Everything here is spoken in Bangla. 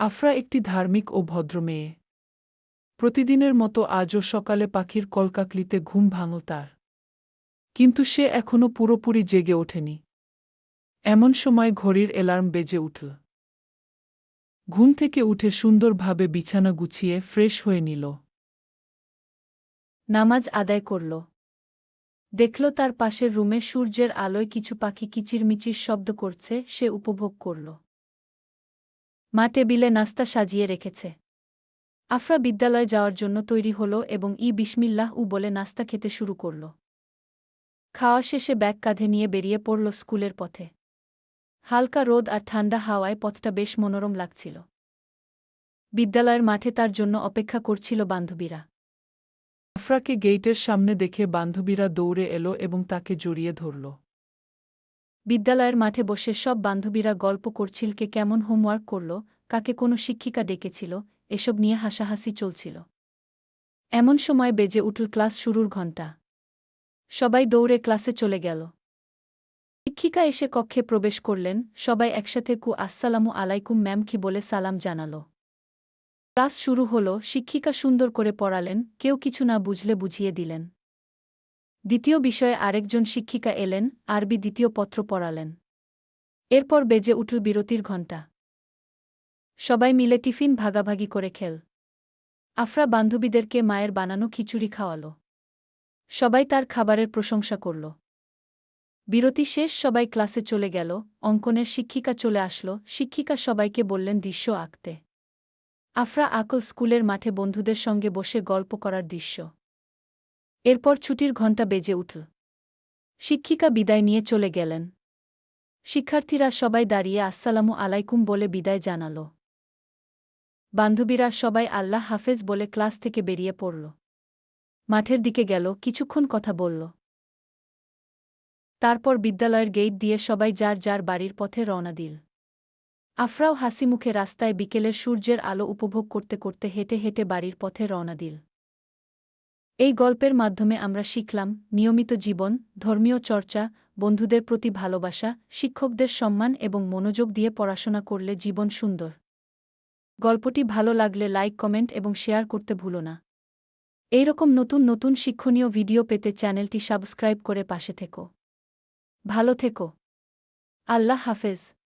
আফরা একটি ধার্মিক ও ভদ্র মেয়ে। প্রতিদিনের মতো আজও সকালে পাখির কলকাকলিতে ঘুম ভাঙল তার। কিন্তু সে এখনও পুরোপুরি জেগে ওঠেনি। এমন সময় ঘড়ির অ্যালার্ম বেজে উঠল। ঘুম থেকে উঠে সুন্দরভাবে বিছানা গুছিয়ে ফ্রেশ হয়ে নিল। নামাজ আদায় করল। দেখল তার পাশের রুমে সূর্যের আলোয় কিছু পাখি কিচিরমিচির শব্দ করছে, সে উপভোগ করল। মা টেবিলে নাস্তা সাজিয়ে রেখেছে। আফরা বিদ্যালয়ে যাওয়ার জন্য তৈরি হল এবং ই বিসমিল্লাহ উ বলে নাস্তা খেতে শুরু করল। খাওয়া শেষে ব্যাগ কাঁধে নিয়ে বেরিয়ে পড়ল স্কুলের পথে। হালকা রোদ আর ঠান্ডা হাওয়ায় পথটা বেশ মনোরম লাগছিল। বিদ্যালয়ের মাঠে তার জন্য অপেক্ষা করছিল বান্ধবীরা। আফরাকে গেইটের সামনে দেখে বান্ধবীরা দৌড়ে এলো এবং তাকে জড়িয়ে ধরল। বিদ্যালয়ের মাঠে বসে সব বান্ধবীরা গল্প করছিল কে কেমন হোমওয়ার্ক করল, কাকে কোনো শিক্ষিকা ডেকেছিল, এসব নিয়ে হাসাহাসি চলছিল। এমন সময় বেজে উঠল ক্লাস শুরুর ঘণ্টা। সবাই দৌড়ে ক্লাসে চলে গেল। শিক্ষিকা এসে কক্ষে প্রবেশ করলেন, সবাই একসাথে কু আসসালামু আলাইকুম ম্যাম কি বলে সালাম জানাল। ক্লাস শুরু হল, শিক্ষিকা সুন্দর করে পড়ালেন, কেউ কিছু না বুঝলে বুঝিয়ে দিলেন। দ্বিতীয় বিষয়ে আরেকজন শিক্ষিকা এলেন, আরবি দ্বিতীয় পত্র পড়ালেন। এরপর বেজে উঠল বিরতির ঘণ্টা। সবাই মিলে টিফিন ভাগাভাগি করে খেল। আফরা বান্ধবীদেরকে মায়ের বানানো খিচুড়ি খাওয়াল। সবাই তার খাবারের প্রশংসা করল। বিরতি শেষ সবাই ক্লাসে চলে গেল, অঙ্কনের শিক্ষিকা চলে আসলো, শিক্ষিকা সবাইকে বললেন দৃশ্য আঁকতে। আফরা আকল স্কুলের মাঠে বন্ধুদের সঙ্গে বসে গল্প করার দৃশ্য। এরপর ছুটির ঘণ্টা বেজে উঠল। শিক্ষিকা বিদায় নিয়ে চলে গেলেন। শিক্ষার্থীরা সবাই দাঁড়িয়ে আসসালামু আলাইকুম বলে বিদায় জানাল। বান্ধবীরা সবাই আল্লাহ হাফেজ বলে ক্লাস থেকে বেরিয়ে পড়ল। মাঠের দিকে গেল, কিছুক্ষণ কথা বলল। তারপর বিদ্যালয়ের গেট দিয়ে সবাই যার যার বাড়ির পথে রওনা দিল। আফরাও হাসি মুখে রাস্তায় বিকেলের সূর্যের আলো উপভোগ করতে করতে হেঁটে হেঁটে বাড়ির পথে রওনা দিল। এই গল্পের মাধ্যমে আমরা শিখলাম নিয়মিত জীবন, ধর্মীয় চর্চা, বন্ধুদের প্রতি ভালোবাসা, শিক্ষকদের সম্মান এবং মনোযোগ দিয়ে পড়াশোনা করলে জীবন সুন্দর। গল্পটি ভালো লাগলে লাইক, কমেন্ট এবং শেয়ার করতে ভুলো না। এইরকম নতুন নতুন শিক্ষণীয় ভিডিও পেতে চ্যানেলটি সাবস্ক্রাইব করে পাশে থেকো। ভালো থেকো। আল্লাহ হাফেজ।